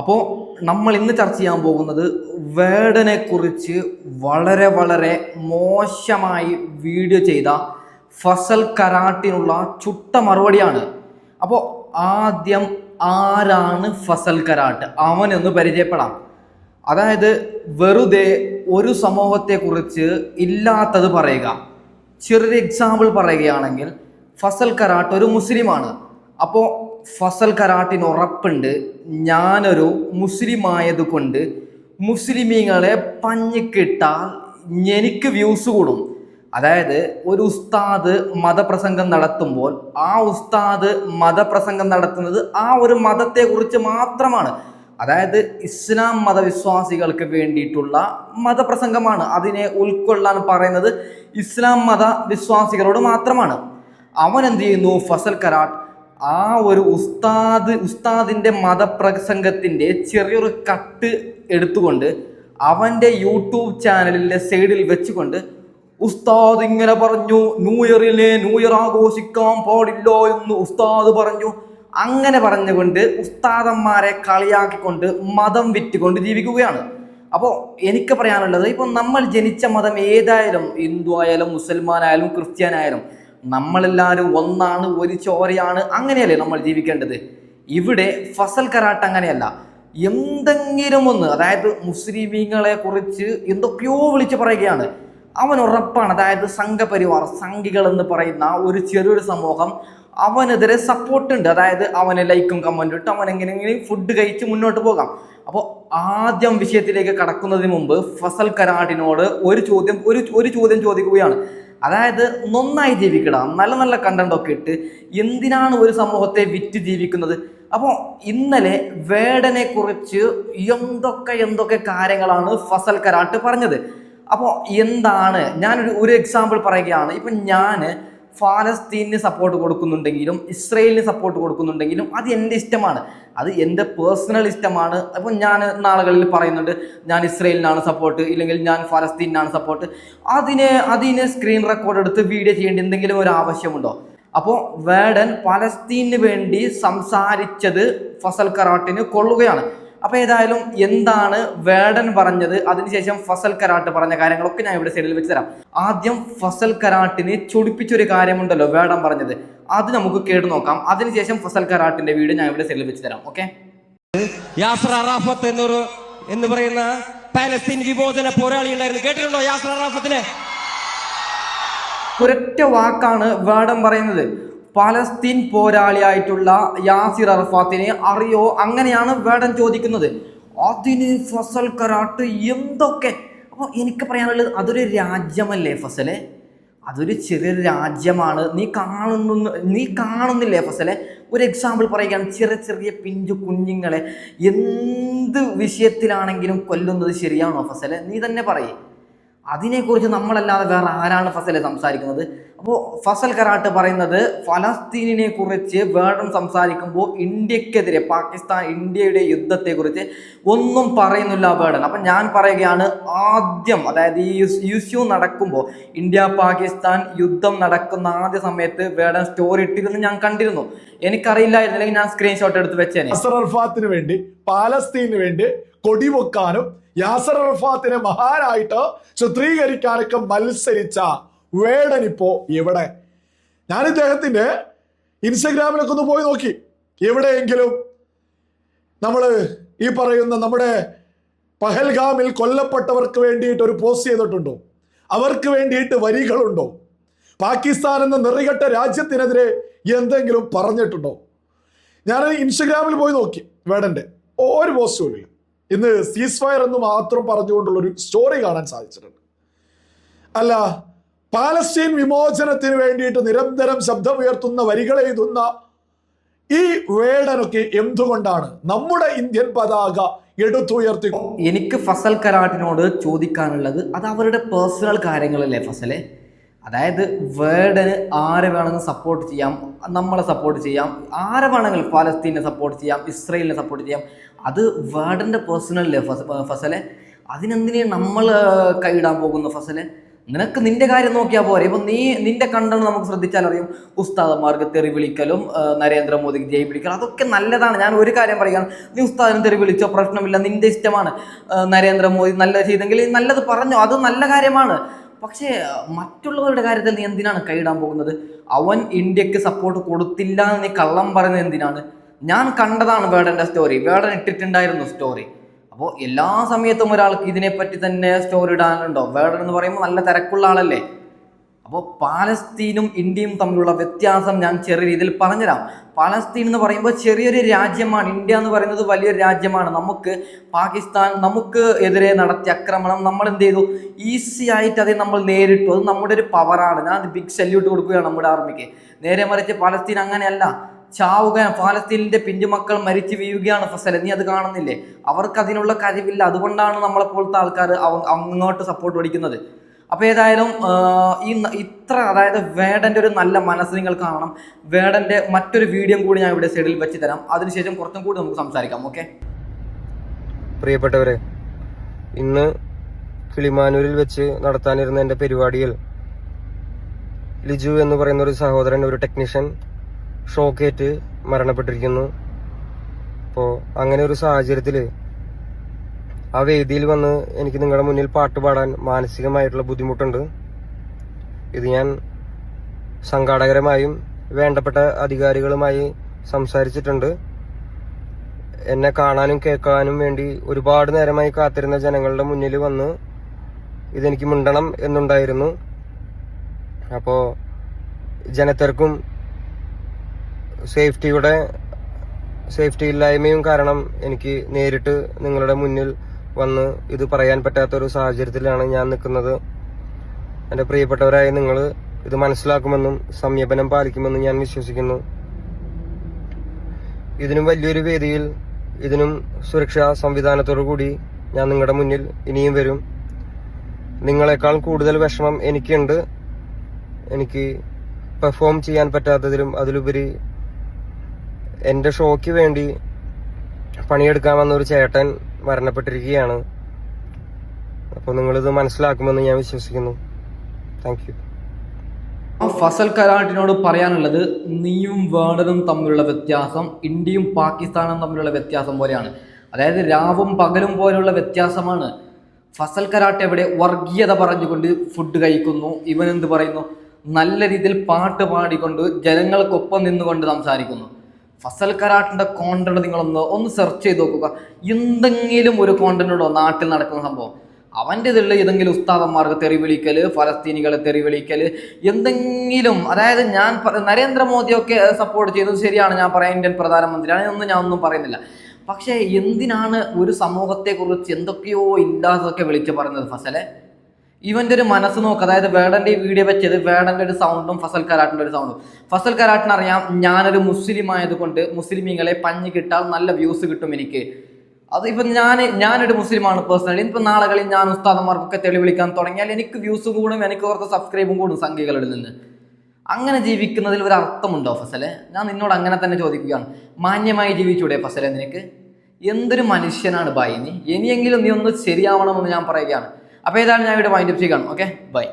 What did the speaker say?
അപ്പോൾ നമ്മൾ ഇന്ന് ചർച്ച ചെയ്യാൻ പോകുന്നത് വേർഡിനെ കുറിച്ച് വളരെ വളരെ മോശമായി വീഡിയോ ചെയ്ത ഫസൽ കരാട്ടിനുള്ള ചുട്ട മറുപടിയാണ്. അപ്പോൾ ആദ്യം ആരാണ് ഫസൽ കരാട്ട്? അവനൊന്ന് പരിചയപ്പെടാം. അതായത് വെറുതെ ഒരു സമൂഹത്തെക്കുറിച്ച് ഇല്ലാത്തത് പറയുക. ചെറിയൊരു എക്സാമ്പിൾ പറയുകയാണെങ്കിൽ ഫസൽ കരാട്ട് ഒരു മുസ്ലിമാണ്. അപ്പോൾ ഫസൽ കരാട്ടിന് ഉറപ്പുണ്ട്. ഞാനൊരു മുസ്ലിം ആയതുകൊണ്ട് മുസ്ലിമീങ്ങളെ പഞ്ഞിക്കിട്ടാൽ എനിക്ക് വ്യൂസ് കൂടും. അതായത് ഒരു ഉസ്താദ് മതപ്രസംഗം നടത്തുമ്പോൾ ആ ഉസ്താദ് മതപ്രസംഗം നടത്തുന്നത് ആ ഒരു മതത്തെക്കുറിച്ച് മാത്രമാണ്. അതായത് ഇസ്ലാം മതവിശ്വാസികൾക്ക് വേണ്ടിയിട്ടുള്ള മതപ്രസംഗമാണ്. അതിനെ ഉൾക്കൊള്ളാൻ പറയുന്നത് ഇസ്ലാം മതവിശ്വാസികളോട് മാത്രമാണ്. അവൻ എന്ത് ചെയ്യുന്നു? ഫസൽ കരാട്ട് ആ ഒരു ഉസ്താദ് ഉസ്താദിന്റെ മതപ്രസംഗത്തിന്റെ ചെറിയൊരു കട്ട് എടുത്തുകൊണ്ട് അവന്റെ യൂട്യൂബ് ചാനലിന്റെ സൈഡിൽ വെച്ചുകൊണ്ട് ഉസ്താദ് ഇങ്ങനെ പറഞ്ഞു ന്യൂ ഇയറിലെ ന്യൂ ഇയർ ആഘോഷിക്കാൻ പാടില്ല എന്ന് ഉസ്താദ് പറഞ്ഞു. അങ്ങനെ പറഞ്ഞുകൊണ്ട് ഉസ്താദന്മാരെ കളിയാക്കിക്കൊണ്ട് മതം വിറ്റുകൊണ്ട് ജീവിക്കുകയാണ്. അപ്പോൾ എനിക്ക് പറയാനുള്ളത് ഇപ്പോൾ നമ്മൾ ജനിച്ച മതം ഏതായാലും ഹിന്ദു ആയാലും മുസൽമാനായാലും ക്രിസ്ത്യാനായാലും നമ്മളെല്ലാവരും ഒന്നാണ് ഒരു ചോരയാണ് അങ്ങനെയല്ലേ നമ്മൾ ജീവിക്കേണ്ടത്? ഇവിടെ ഫസൽ കരാട്ട് അങ്ങനെയല്ല. എന്തെങ്കിലും ഒന്ന് അതായത് മുസ്ലിമീങ്ങളെ കുറിച്ച് എന്തൊക്കെയോ വിളിച്ച് പറയുകയാണ്. അവൻ ഉറപ്പാണ് അതായത് സംഘപരിവാർ സംഘികൾ എന്ന് പറയുന്ന ഒരു ചെറിയൊരു സമൂഹം അവനെതിരെ സപ്പോർട്ട് ഉണ്ട്. അതായത് അവനെ ലൈക്കും കമന്റും ഇട്ട് അവൻ എങ്ങനെയെങ്കിലും ഫുഡ് കഴിച്ച് മുന്നോട്ട് പോകാം. അപ്പോൾ ആദ്യം വിഷയത്തിലേക്ക് കടക്കുന്നതിന് മുമ്പ് ഫസൽ കരാട്ടിനോട് ഒരു ചോദ്യം ഒരു ഒരു ചോദ്യം ചോദിക്കുകയാണ്. അതായത് നന്നായി ജീവിക്കണം നല്ല നല്ല കണ്ടന്റ് ഇട്ട് എന്തിനാണ് ഒരു സമൂഹത്തെ വിറ്റ് ജീവിക്കുന്നത്? അപ്പോൾ ഇന്നലെ വേടനെ കുറിച്ച് എന്തൊക്കെ എന്തൊക്കെ കാര്യങ്ങളാണ് ഫസൽ കരാട്ട് പറഞ്ഞത്? അപ്പോൾ എന്താണ്? ഞാനൊരു ഒരു എക്സാമ്പിൾ പറയുകയാണ്. ഇപ്പം ഞാൻ ഫാലസ്തീനിന് സപ്പോർട്ട് കൊടുക്കുന്നുണ്ടെങ്കിലും ഇസ്രയേലിന് സപ്പോർട്ട് കൊടുക്കുന്നുണ്ടെങ്കിലും അത് എന്റെ ഇഷ്ടമാണ്. അത് എന്റെ പേഴ്സണൽ ഇഷ്ടമാണ്. അപ്പോൾ ഞാൻ നാളുകളിൽ പറയുന്നുണ്ട് ഞാൻ ഇസ്രയേലിനാണ് സപ്പോർട്ട് ഇല്ലെങ്കിൽ ഞാൻ ഫലസ്തീനാണ് സപ്പോർട്ട് അതിന് അതിന് സ്ക്രീൻ റെക്കോർഡ് എടുത്ത് വീഡിയോ ചെയ്യേണ്ട എന്തെങ്കിലും ഒരു ആവശ്യമുണ്ടോ? അപ്പോൾ വേഡൻ പലസ്തീനു വേണ്ടി സംസാരിച്ചത് ഫസൽ കറാട്ടിന് കൊള്ളുകയാണ്. അപ്പോൾ ഏതായാലും എന്താണ് വേടൻ പറഞ്ഞത്? അതിനുശേഷം ഫസൽ കരാട്ട് പറഞ്ഞ കാര്യങ്ങളൊക്കെ ഞാൻ ഇവിടെ സൈഡിൽ വെച്ച് തരാം. ആദ്യം ഫസൽ കരാട്ടിനെ ചൊടിപ്പിച്ചൊരു കാര്യമുണ്ടല്ലോ വേടൻ പറഞ്ഞത്. അത് നമുക്ക് കേട്ട് നോക്കാം. അതിനുശേഷം ഫസൽ കരാട്ടിന്റെ വീട് ഞാൻ ഇവിടെ സൈഡിൽ വെച്ച് തരാം. ഓക്കെ? യാസർ അറാഫത്ത് എന്നൊരു എന്ന് പറയുന്ന പാലസ്തീൻ വിമോചന പോരാളി ഉണ്ടായിരുന്നു. കേട്ടിട്ടുണ്ടോ യാസർ അറാഫത്തിനെ? ഒരൊറ്റ വാക്കാണ് വേടം പറയുന്നത്. പലസ്തീൻ പോരാളിയായിട്ടുള്ള യാസിർ അറഫാത്തിനെ അറിയോ? അങ്ങനെയാണ് വേടൻ ചോദിക്കുന്നത്. അതിന് ഫസൽ കരാട്ട് എന്തൊക്കെ? അപ്പോൾ എനിക്ക് പറയാനുള്ളത് അതൊരു രാജ്യമല്ലേ ഫസലെ? അതൊരു ചെറിയൊരു രാജ്യമാണ്. നീ കാണുന്നു നീ കാണുന്നില്ലേ ഫസലെ? ഒരു എക്സാമ്പിൾ പറയുകയാണ് ചെറിയ ചെറിയ പിഞ്ചു കുഞ്ഞുങ്ങളെ എന്ത് വിഷയത്തിലാണെങ്കിലും കൊല്ലുന്നത് ശരിയാണോ ഫസലെ? നീ തന്നെ പറയേ. അതിനെക്കുറിച്ച് നമ്മളല്ലാതെ വേറെ ആരാണ് ഫസലെ സംസാരിക്കുന്നത്? അപ്പോൾ ഫസൽ കരാട്ട് പറയുന്നത് ഫലസ്തീനിനെ കുറിച്ച് വേണം സംസാരിക്കുമ്പോൾ ഇന്ത്യക്കെതിരെ പാകിസ്ഥാൻ ഇന്ത്യയുടെ യുദ്ധത്തെക്കുറിച്ച് ഒന്നും പറയുന്നില്ല വേടൻ അപ്പം ഞാൻ പറയുകയാണ് ആദ്യം അതായത് ഈ യു നടക്കുമ്പോൾ ഇന്ത്യ പാകിസ്ഥാൻ യുദ്ധം നടക്കുന്ന ആദ്യ സമയത്ത് വേടൻ സ്റ്റോറി ഇട്ടിരുന്ന് ഞാൻ കണ്ടിരുന്നു. എനിക്കറിയില്ലായിരുന്നില്ലെങ്കിൽ ഞാൻ സ്ക്രീൻഷോട്ട് എടുത്ത് വെച്ചേനെ. അറഫാത്തിന് വേണ്ടി പാലസ്തീന് വേണ്ടി കൊടി കൊടിവെക്കാനും യാസർ അൽഫാത്തിനെ മഹാനായിട്ട് ചിത്രീകരിക്കാനൊക്കെ മത്സരിച്ച വേടൻ ഇപ്പോ എവിടെ? ഞാൻ ഇദ്ദേഹത്തിന്റെ ഇൻസ്റ്റഗ്രാമിലൊക്കെ ഒന്ന് പോയി നോക്കി. എവിടെയെങ്കിലും നമ്മൾ ഈ പറയുന്ന നമ്മുടെ പഹൽഗാമിൽ കൊല്ലപ്പെട്ടവർക്ക് വേണ്ടിയിട്ട് ഒരു പോസ്റ്റ് ചെയ്തിട്ടുണ്ടോ? അവർക്ക് വേണ്ടിയിട്ട് വരികളുണ്ടോ? പാകിസ്ഥാൻ എന്ന നിറികെട്ട രാജ്യത്തിനെതിരെ എന്തെങ്കിലും പറഞ്ഞിട്ടുണ്ടോ? ഞാൻ ഇൻസ്റ്റഗ്രാമിൽ പോയി നോക്കി വേടന്റെ. ഒരു പോസ്റ്റ് ഇല്ല. ഇന്ന് സീസ് ഫയർ എന്ന് മാത്രം പറഞ്ഞുകൊണ്ടുള്ള ഒരു സ്റ്റോറി കാണാൻ സാധിച്ചിട്ടുണ്ട്. അല്ല പാലസ്തീൻ വിമോചനത്തിന് വേണ്ടിയിട്ട് നിരന്തരം ശബ്ദമുയർത്തുന്ന വരികളെഴുതുന്ന ഈ വേടനൊക്കെ എന്തുകൊണ്ടാണ് നമ്മുടെ ഇന്ത്യൻ പതാക എടുത്തുയർത്തി എനിക്ക് ഫസൽ കരാട്ടിനോട് ചോദിക്കാനുള്ളത് അത് അവരുടെ പേഴ്സണൽ കാര്യങ്ങളല്ലേ ഫസലെ? അതായത് വേർഡന് ആരെ വേണമെങ്കിൽ സപ്പോർട്ട് ചെയ്യാം നമ്മളെ സപ്പോർട്ട് ചെയ്യാം ആരെ വേണമെങ്കിലും പാലസ്തീനെ സപ്പോർട്ട് ചെയ്യാം ഇസ്രയേലിനെ സപ്പോർട്ട് ചെയ്യാം. അത് വേർഡന്റെ പേഴ്സണൽ ഫസലെ? അതിനെന്തിനാണ് നമ്മൾ കൈയിടാൻ പോകുന്നു ഫസലെ? നിനക്ക് നിന്റെ കാര്യം നോക്കിയാൽ പോരെ. ഇപ്പൊ നീ നിന്റെ കണ്ടെന്ന് നമുക്ക് ശ്രദ്ധിച്ചാൽ അറിയും. ഉസ്താദന്മാർക്ക് തെറി വിളിക്കലും നരേന്ദ്രമോദിക്ക് ജയ് വിളിക്കലും അതൊക്കെ നല്ലതാണ്. ഞാൻ ഒരു കാര്യം പറയുകയാണ് നീ ഉസ്താദിനെ തെറി വിളിച്ചോ? പ്രശ്നമില്ല. നിന്റെ ഇഷ്ടമാണ്. നരേന്ദ്രമോദി നല്ലത് ചെയ്തെങ്കിൽ നല്ലത് പറഞ്ഞു. അത് നല്ല കാര്യമാണ്. പക്ഷേ മറ്റുള്ളവരുടെ കാര്യത്തിൽ നീ എന്തിനാണ് കൈയിടാൻ പോകുന്നത്? അവൻ ഇന്ത്യയ്ക്ക് സപ്പോർട്ട് കൊടുത്തില്ല എന്ന് നീ കള്ളം പറയുന്നത് എന്തിനാണ്? ഞാൻ കണ്ടതാണ് വേടന്റെ സ്റ്റോറി വേടൻ ഇട്ടിട്ടുണ്ടായിരുന്നു സ്റ്റോറി അപ്പോൾ എല്ലാ സമയത്തും ഒരാൾക്ക് ഇതിനെപ്പറ്റി തന്നെ സ്റ്റോറി ഇടാനുണ്ടോ? വേർഡ് എന്ന് പറയുമ്പോൾ നല്ല തിരക്കുള്ള ആളല്ലേ? അപ്പോൾ പാലസ്തീനും ഇന്ത്യയും തമ്മിലുള്ള വ്യത്യാസം ഞാൻ ചെറിയ രീതിയിൽ പറഞ്ഞുതരാം. പാലസ്തീൻ എന്ന് പറയുമ്പോൾ ചെറിയൊരു രാജ്യമാണ്. ഇന്ത്യ എന്ന് പറയുന്നത് വലിയൊരു രാജ്യമാണ്. നമുക്ക് പാകിസ്ഥാൻ നമുക്ക് എതിരെ നടത്തിയ ആക്രമണം നമ്മൾ എന്ത് ചെയ്തു? ഈസി ആയിട്ട് അതേ നമ്മൾ നേരിട്ടു. അത് നമ്മുടെ ഒരു പവറാണ് ഞാൻ ബിഗ് സല്യൂട്ട് കൊടുക്കുകയാണ് നമ്മുടെ ആർമിക്ക് നേരെ മറിച്ച് പാലസ്തീൻ അങ്ങനെയല്ല. ചാവുക പാലസ്തീനിന്റെ പിഞ്ചുമക്കൾ മരിച്ചു വീഴുകയാണ് ഫസൽ. നീ അത് കാണുന്നില്ലേ? അവർക്ക് അതിനുള്ള കഴിവില്ല. അതുകൊണ്ടാണ് നമ്മളെപ്പോലത്തെ ആൾക്കാർ അങ്ങോട്ട് സപ്പോർട്ട് പഠിക്കുന്നത്. അപ്പോൾ ഏതായാലും ഈ ഇത്ര അതായത് വേടന്റെ ഒരു നല്ല മനസ്സ് നിങ്ങൾ കാണണം. വേടന്റെ മറ്റൊരു വീഡിയോ കൂടി ഞാൻ ഇവിടെ സൈഡിൽ വെച്ച് തരാം. അതിനുശേഷം കുറച്ചും കൂടി നമുക്ക് സംസാരിക്കാം ഓക്കെ പ്രിയപ്പെട്ടവരെ ഇന്ന് കിളിമാനൂരിൽ വെച്ച് നടത്താനിരുന്ന എന്റെ പരിപാടിയിൽ ലിജു എന്ന് പറയുന്ന ഒരു സഹോദരൻ ഒരു ടെക്നീഷ്യൻ ഷോക്കേറ്റ് മരണപ്പെട്ടിരിക്കുന്നു. അപ്പോൾ അങ്ങനെ ഒരു സാഹചര്യത്തിൽ ആ വേദിയിൽ വന്ന് എനിക്ക് നിങ്ങളുടെ മുന്നിൽ പാട്ട് പാടാൻ മാനസികമായിട്ടുള്ള ബുദ്ധിമുട്ടുണ്ട്. ഇത് ഞാൻ സംഘാടകരമായും വേണ്ടപ്പെട്ട അധികാരികളുമായി സംസാരിച്ചിട്ടുണ്ട്. എന്നെ കാണാനും കേൾക്കാനും വേണ്ടി ഒരുപാട് നേരമായി കാത്തിരുന്ന ജനങ്ങളുടെ മുന്നിൽ വന്ന് ഇതെനിക്ക് മിണ്ടണം എന്നുണ്ടായിരുന്നു. അപ്പോൾ ജനത്തിരക്കും സേഫ്റ്റിയുടെ സേഫ്റ്റി ഇല്ലായ്മയും കാരണം എനിക്ക് നേരിട്ട് നിങ്ങളുടെ മുന്നിൽ വന്ന് ഇത് പറയാൻ പറ്റാത്തൊരു സാഹചര്യത്തിലാണ് ഞാൻ നിൽക്കുന്നത്. എന്റെ പ്രിയപ്പെട്ടവരായ നിങ്ങൾ ഇത് മനസ്സിലാക്കുമെന്നും സംയമനം പാലിക്കുമെന്നും ഞാൻ വിശ്വസിക്കുന്നു. ഇതിനും വലിയൊരു വേദിയിൽ ഇതിനും സുരക്ഷാ സംവിധാനത്തോടു കൂടി ഞാൻ നിങ്ങളുടെ മുന്നിൽ ഇനിയും വരും. നിങ്ങളെക്കാൾ കൂടുതൽ വിഷമം എനിക്കുണ്ട്. എനിക്ക് പെർഫോം ചെയ്യാൻ പറ്റാത്തതിലും അതിലുപരി എന്റെ ഷോയ്ക്ക് വേണ്ടി പണിയെടുക്കാൻ വന്ന ഒരു ചേട്ടൻ മരണപ്പെട്ടിരിക്കുകയാണ്. അപ്പോൾ നിങ്ങളിത് മനസ്സിലാക്കുമെന്ന് ഞാൻ വിശ്വസിക്കുന്നു. താങ്ക് യു ഫസൽ കരാട്ടിനോട് പറയാനുള്ളത് നീയും വേണതും തമ്മിലുള്ള വ്യത്യാസം ഇന്ത്യയും പാകിസ്ഥാനും തമ്മിലുള്ള വ്യത്യാസം പോലെയാണ്. അതായത് രാവും പകലും പോലെയുള്ള വ്യത്യാസമാണ്. ഫസൽ കരാട്ട് എവിടെ വർഗീയത പറഞ്ഞുകൊണ്ട് ഫുഡ് കഴിക്കുന്നു. ഇവൻ എന്ത് പറയുന്നു? നല്ല രീതിയിൽ പാട്ട് പാടിക്കൊണ്ട് ജനങ്ങൾക്കൊപ്പം നിന്നുകൊണ്ട് സംസാരിക്കുന്നു. ഫസൽ കരാട്ടിന്റെ കോണ്ടന്റ് നിങ്ങളൊന്ന് ഒന്ന് സെർച്ച് ചെയ്ത് നോക്കുക. എന്തെങ്കിലും ഒരു കോണ്ടന്റ് ഉണ്ടോ നാട്ടിൽ നടക്കുന്ന സംഭവം? അവന്റെ ഇതിലുള്ള ഏതെങ്കിലും ഉസ്താദന്മാർക്ക് തെറിവിളിക്കൽ ഫലസ്തീനികളെ തെറിവിളിക്കൽ എന്തെങ്കിലും അതായത് ഞാൻ നരേന്ദ്രമോദിയൊക്കെ സപ്പോർട്ട് ചെയ്തത് ശരിയാണ് ഞാൻ പറയാം ഇന്ത്യൻ പ്രധാനമന്ത്രിയാണ് ഒന്നും ഞാൻ ഒന്നും പറയുന്നില്ല. പക്ഷേ എന്തിനാണ് ഒരു സമൂഹത്തെക്കുറിച്ച് എന്തൊക്കെയോ ഇല്ലാത്തതൊക്കെ വിളിച്ച് പറയുന്നത് ഫസലെ? ഇവന്റെ ഒരു മനസ്സ് നോക്ക്. അതായത് വേടന്റെ ഈ വീഡിയോ വെച്ചത് വേടന്റെ ഒരു സൗണ്ടും ഫസൽ കരാട്ടിന്റെ ഒരു സൗണ്ടും ഫസൽ കരാട്ടിന് അറിയാം ഞാനൊരു മുസ്ലിം ആയതുകൊണ്ട് മുസ്ലിമീങ്ങളെ പഞ്ഞു കിട്ടാൽ നല്ല വ്യൂസ് കിട്ടും എനിക്ക്. അത് ഇപ്പം ഞാൻ ഞാനൊരു മുസ്ലിമാണ് പേഴ്സണലി ഇപ്പം നാളെ കളി ഞാൻ ഉസ്താദന്മാർക്കൊക്കെ തെളിവിളിക്കാൻ തുടങ്ങിയാൽ എനിക്ക് വ്യൂസ് കൂടും എനിക്ക് കുറച്ച് സബ്സ്ക്രൈബും കൂടും സംഖ്യകളിൽ നിന്ന്. അങ്ങനെ ജീവിക്കുന്നതിൽ ഒരു അർത്ഥമുണ്ടോ ഫസലെ? ഞാൻ നിന്നോട് അങ്ങനെ തന്നെ ചോദിക്കുകയാണ്. മാന്യമായി ജീവിച്ചൂടെ ഫസലെ നിനക്ക്? എന്തൊരു മനുഷ്യനാണ് ഭായി നീ? ഇനിയെങ്കിലും നീ ഒന്ന് ശരിയാവണമെന്ന് ഞാൻ പറയുകയാണ്. അപ്പോൾ ഏതായാലും ഞാൻ ഇവിടെ വൈൻഡപ്പ് ചെയ്യുകയാണ് ഓക്കെ ബൈ